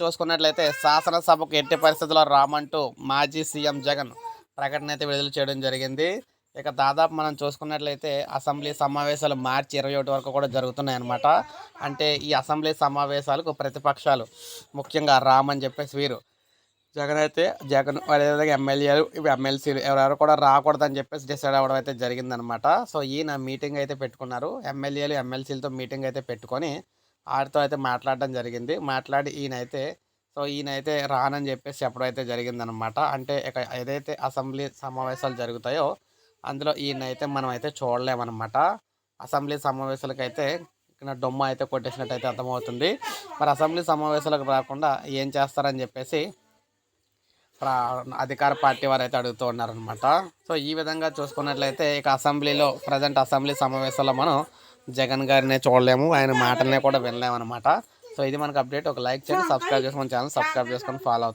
చూసుకున్నట్లయితే శాసనసభకు ఎట్టి పరిస్థితుల్లో రామంటూ మాజీ సీఎం జగన్ ప్రకటన అయితే విడుదల చేయడం జరిగింది. ఇక దాదాపు మనం చూసుకున్నట్లయితే అసెంబ్లీ సమావేశాలు మార్చి ఇరవై ఒకటి వరకు కూడా జరుగుతున్నాయి అన్నమాట. అంటే ఈ అసెంబ్లీ సమావేశాలకు ప్రతిపక్షాలు ముఖ్యంగా రామని చెప్పేసి వీరు. జగన్ అయితే జగన్ అదేవిధంగా ఎమ్మెల్యేలు ఇవి ఎమ్మెల్సీలు ఎవరెవరు కూడా రాకూడదని చెప్పేసి డిసైడ్ అవ్వడం అయితే జరిగిందనమాట సో ఈయన మీటింగ్ అయితే పెట్టుకున్నారు. ఎమ్మెల్యేలు ఎమ్మెల్సీలతో మీటింగ్ అయితే పెట్టుకొని ఆడితో అయితే మాట్లాడడం జరిగింది. మాట్లాడి ఈయన అయితే సో ఈయనైతే రానని చెప్పేసి చెప్పడం అయితే జరిగిందనమాట అంటే ఇక ఏదైతే అసెంబ్లీ సమావేశాలు జరుగుతాయో అందులో ఈయన అయితే మనం అయితే చూడలేమన్నమాట. అసెంబ్లీ సమావేశాలకు అయితే ఇక్కడ డొమ్మ అయితే కొట్టేసినట్టు అయితే అర్థమవుతుంది. మరి అసెంబ్లీ సమావేశాలకు రాకుండా ఏం చేస్తారని చెప్పేసి అధికార పార్టీ వారు అయితే అడుగుతూ ఉన్నారనమాట సో ఈ విధంగా చూసుకున్నట్లయితే ఇక అసెంబ్లీలో ప్రజెంట్ అసెంబ్లీ సమావేశాల్లో మనం జగన్ గారినే చూడలేము ఆయన మాటలనే కూడా వినలేము అనమాట సో ఇది మనకు అప్డేట్ ఒక లైక్ చేయండి సబ్స్క్రైబ్ చేసుకొని ఛానల్ సబ్స్క్రైబ్ చేసుకొని ఫాలో అవుతుంది